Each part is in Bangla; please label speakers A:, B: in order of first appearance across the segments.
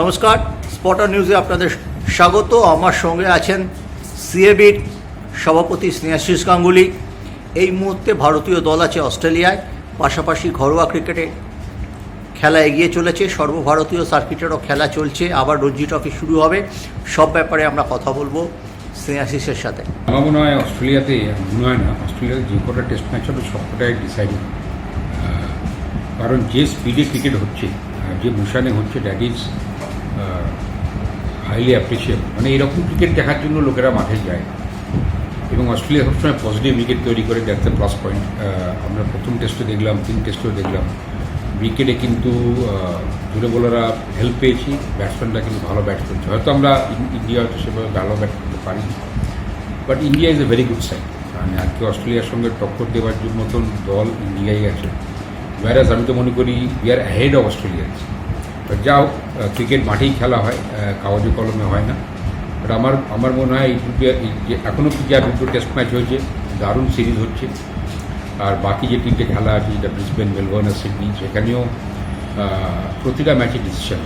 A: নমস্কার স্পটার নিউজে আপনাদের স্বাগত। আমার সঙ্গে আছেন সিএবির সভাপতি স্নেহাশিস গাঙ্গুলি। এই মুহূর্তে ভারতীয় দল আছে অস্ট্রেলিয়ায়। পাশাপাশি ঘরোয়া ক্রিকেটে খেলা এগিয়ে চলেছে। সর্বভারতীয় সার্কিটেরও খেলা চলছে। আবার রঞ্জি ট্রফি শুরু হবে। সব ব্যাপারে আমরা কথা বলব স্নেহাশিসের সাথে।
B: আমার মনে হয় অস্ট্রেলিয়াতে, মনে হয় না, অস্ট্রেলিয়াতে যে কটা টেস্ট ম্যাচ হবে, সবকটাই ডিসাইডিং কারণ যে স্পিডে ক্রিকেট হচ্ছে যে মোশানে হচ্ছে দ্যাট ইজ হাইলি অ্যাপ্রিসিয়েবল মানে এরকম ক্রিকেট দেখার জন্য লোকেরা মাঠে যায়। এবং অস্ট্রেলিয়া সবসময় পজিটিভ উইকেট তৈরি করে দেখতে প্লাস পয়েন্ট আমরা প্রথম টেস্টে দেখলাম, তিন টেস্টেও দেখলাম। উইকেটে কিন্তু জুড়ে বোলাররা হেল্প পেয়েছি। ব্যাটসম্যানরা কিন্তু ভালো ব্যাট করছে। হয়তো আমরা ইন- ইন্ডিয়া হয়তো সেভাবে ভালো ব্যাট করতে পারি but India is a very good side মানে আজকে অস্ট্রেলিয়ার সঙ্গে টক্কর দেওয়ার মতন দল ইন্ডিয়াই আছে। ভাইরাস আমি তো মনে করি উই আর অফ অস্ট্রেলিয়া। যাও ক্রিকেট মাঠেই খেলা হয় কাগজে কলমে হয় না। বাট আমার আমার মনে হয় এই দুটো যে এখনও কি দুটো টেস্ট ম্যাচ হয়েছে, দারুণ সিরিজ হচ্ছে। আর বাকি যে তিনটে খেলা আছে, যেটা ব্রিসবেন মেলবোর্ন আর সিডনি সেখানেও প্রতিটা ম্যাচে ডিসিশন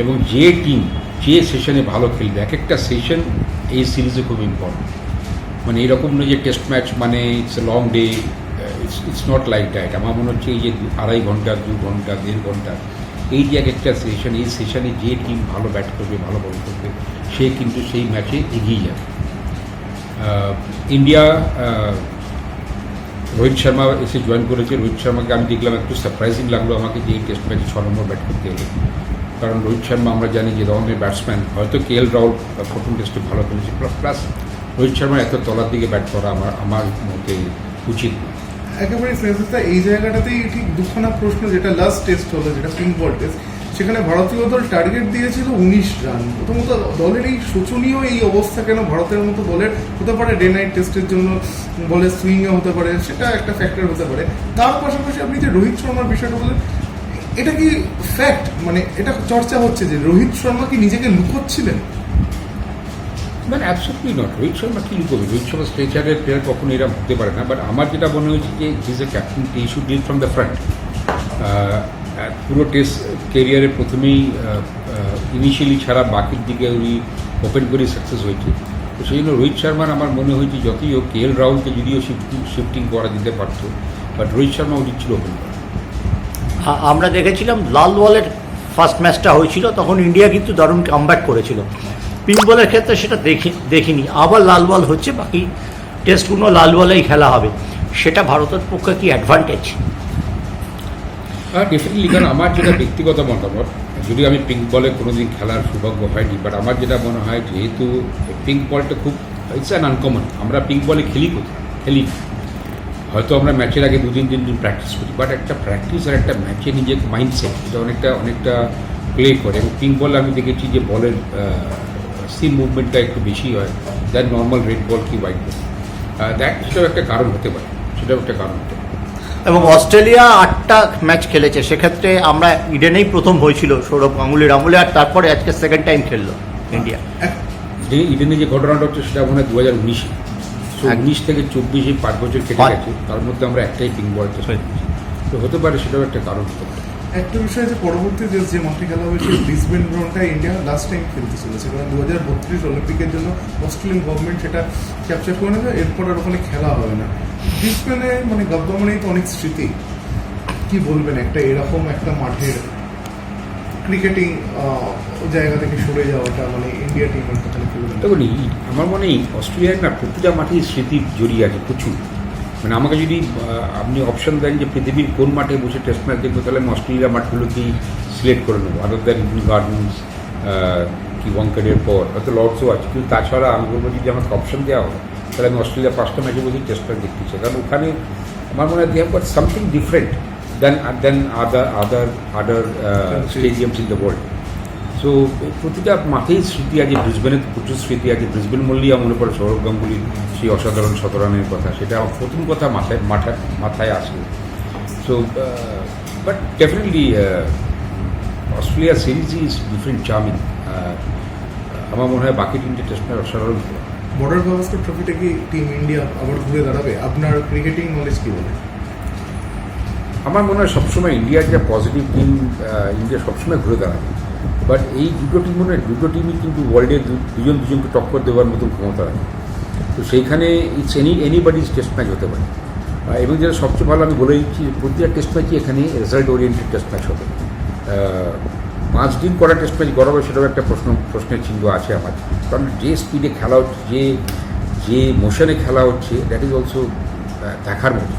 B: এবং যে টিম যে সেশনে ভালো খেলবে, এক একটা সেশন এই সিরিজে খুব ইম্পর্টেন্ট মানে এরকম নয় যে টেস্ট ম্যাচ মানে it's a long day it's it's not like that আমার মনে হচ্ছে এই যে আড়াই ঘণ্টা, দু ঘণ্টা, দেড় ঘণ্টা এই যে এক একটা সেশন এই সেশনে যে টিম ভালো ব্যাট করবে, ভালো বল করবে, সে কিন্তু সেই ম্যাচে এগিয়ে যাবে। ইন্ডিয়া রোহিত শর্মা এসে জয়েন করেছে। রোহিত শর্মাকে আমি দেখলাম, একটু সারপ্রাইজিং লাগল আমাকে যে টেস্ট ম্যাচে ছ নম্বর ব্যাট করতে এলো। কারণ রোহিত শর্মা আমরা জানি যে ধরনের ব্যাটসম্যান হয়তো কে এল রাহুল প্রথম টেস্টে ভালো খেলেছে। প্লাস রোহিত শর্মা এত তলার দিকে ব্যাট করা আমার আমার মতে উচিত না
C: একেবারে শ্রেয়সা এই জায়গাটাতেই ঠিক দুখানা প্রশ্ন, যেটা লাস্ট টেস্ট হলো, যেটা পিঙ্ক বল টেস্ট সেখানে ভারতীয় দল টার্গেট দিয়েছিল উনিশ রান। প্রথমত দলের এই শোচনীয় এই অবস্থা কেন ভারতের মতো দলের হতে পারে? ডে নাইট টেস্টের জন্য বলের সুইংয়ে হতে পারে, সেটা একটা ফ্যাক্টর হতে পারে। তার পাশাপাশি আপনি যে রোহিত শর্মার বিষয়টা বললেন, এটা কি ফ্যাক্ট মানে এটা চর্চা হচ্ছে যে রোহিত শর্মা কি নিজেকে লুকোচ্ছিলেন?
B: মানে অ্যাবসলিউটলি নট রোহিত শর্মা কি করবে? রোহিত শর্মা স্ট্রেচারের প্লেয়ার কখনো এরকম হতে পারে না। বাট আমার যেটা মনে হয়েছে যে is a captain he should lead from the front পুরো টেস্ট কেরিয়ারে প্রথমেই ইনিশিয়ালি ছাড়া বাকির দিকে উনি ওপেন করে সাকসেস হয়েছে। তো সেই জন্য রোহিত শর্মার আমার মনে হয়েছে যতই হোক কে এল রাহুলকে যদিও শিফটিং শিফটিং করা দিতে পারতো বাট রোহিত শর্মা উচিত ছিল ওপেন
A: আমরা দেখেছিলাম লাল ওয়ালের ফার্স্ট ম্যাচটা হয়েছিল, তখন ইন্ডিয়া কিন্তু দারুণ কামব্যাক করেছিল। পিঙ্ক বলের ক্ষেত্রে সেটা দেখি দেখিনি। আবার লাল বল হচ্ছে, বাকি টেস্টগুলো লাল বলেই খেলা হবে। সেটা ভারতের পক্ষে কি অ্যাডভান্টেজ
B: ডেফিনেটলি কারণ আমার যেটা ব্যক্তিগত মতামত, যদি আমি পিঙ্ক বলে কোনোদিন খেলার সৌভাগ্য হয়নি বাট আমার যেটা মনে হয়, যেহেতু পিঙ্ক বলটা খুব ইটস অ্যান আনকমন আমরা পিঙ্ক বলে খেলি কোথায়? খেলি হয়তো আমরা ম্যাচের আগে দুদিন, তিন দিন প্র্যাকটিস করি বাট একটা প্র্যাকটিস আর একটা ম্যাচে নিজের মাইন্ডসেট এটা অনেকটা অনেকটা প্লে করে। এবং পিঙ্ক বলে আমি দেখেছি যে বলের সিম মুভমেন্টটা একটু বেশি হয় দ্যাট নর্মাল রেড বল কি হোয়াইট বল দ্যাট সেটাও একটা কারণ হতে পারে সেটাও একটা কারণ হতে পারে।
A: এবং অস্ট্রেলিয়া আটটা ম্যাচ খেলেছে সেক্ষেত্রে আমরা ইডেনেই প্রথম হয়েছিল সৌরভ গাঙ্গুলির আমলে আর তারপরে আজকে সেকেন্ড টাইম খেললো ইন্ডিয়া।
B: যে ইডেনে যে ঘটনাটা হচ্ছে সেটা মনে হয় দু হাজার উনিশে উনিশ থেকে চব্বিশে পাঁচ বছর কেটে গেছে তার মধ্যে আমরা একটাই পিং বল টেস্ট তো হতে পারে সেটাও একটা কারণ হতে পারে।
C: একটা বিষয় যে পরবর্তী যে যে মাঠে খেলা হয়েছে, ব্রিসবেন গ্রাউন্ডটা ইন্ডিয়া লাস্ট টাইম খেলতে চলেছে। কারণ দু হাজার বত্রিশ অলিম্পিকের জন্য অস্ট্রেলিয়ান গভর্নমেন্ট সেটা ক্যাপচার করে নেবে, এরপর আর ওখানে খেলা হবে না। ব্রিসবেনে মানে গাব্বা তো অনেক স্মৃতি। কি বলবেন, একটা এরকম একটা মাঠের ক্রিকেটিং জায়গা থেকে সরে যাওয়াটা মানে ইন্ডিয়া টিমের কথা
B: দেখুন আমার মনে হয় অস্ট্রেলিয়ার না প্রতিটা মাঠেই স্মৃতি জড়িয়ে আছে প্রচুর। মানে আমাকে যদি আপনি অপশন দেন যে পৃথিবীর কোন মাঠে বসে টেস্ট ম্যাচ দেখব তাহলে আমি অস্ট্রেলিয়া মাঠগুলোকেই সিলেক্ট করে নেব আদার দ্যান ইডেন গার্ডেন্স কি ওয়াঙ্কারের পর হয়তো লর্ডসও আছে কিন্তু তাছাড়া আমি বলব যদি আমাকে অপশন দেওয়া হয় তাহলে আমি অস্ট্রেলিয়া পাঁচটা ম্যাচে বসে টেস্ট ম্যাচ দেখতে চাই। কারণ ওখানে আমার মনে হয় they have got something different then then other other other stadiums in the world so প্রতিটা মাঠেই স্মৃতি আছে ব্রিসবেনের প্রচুর স্মৃতি আছে। ব্রিসবেন মল্লিয়া মনে পড়ে সৌরভ গাঙ্গুলির সেই অসাধারণ শতরানের কথা। সেটা আমার প্রথম কথা মাথায় মাথায় মাথায় আসে। So but definitely Australia series is different charming আমার মনে হয় বাকি তিনটে টেস্ট ম্যাচ অসাধারণ।
C: বর্ডার গাভাস্কর ট্রফিটা কি টিম ইন্ডিয়া আবার ঘুরে দাঁড়াবে? আপনার ক্রিকেটিং নলেজ কি বলে?
B: আমার মনে হয় সবসময় ইন্ডিয়ার যে পজিটিভ টিম ইন্ডিয়া সবসময় ঘুরে দাঁড়াবে। বাট এই দুটো টিম মানে দুটো টিমই কিন্তু ওয়ার্ল্ডের দুজন দুজনকে টক্কর দেওয়ার মতন ক্ষমতা আছে তো সেইখানে it's any anybody's test match হতে পারে। এবং যেটা সবচেয়ে ভালো আমি বলে দিচ্ছি প্রতিটা টেস্ট ম্যাচই এখানে রেজাল্ট ওরিয়েন্টেড টেস্ট ম্যাচ হবে পাঁচ দিন করা টেস্ট ম্যাচ গড়াবে সেটাও একটা প্রশ্ন, প্রশ্নের চিহ্ন আছে আমার। কারণ যে স্পিডে খেলা হচ্ছে, যে যে মোশনে খেলা হচ্ছে দ্যাট ইজ অলসো দেখার মতো।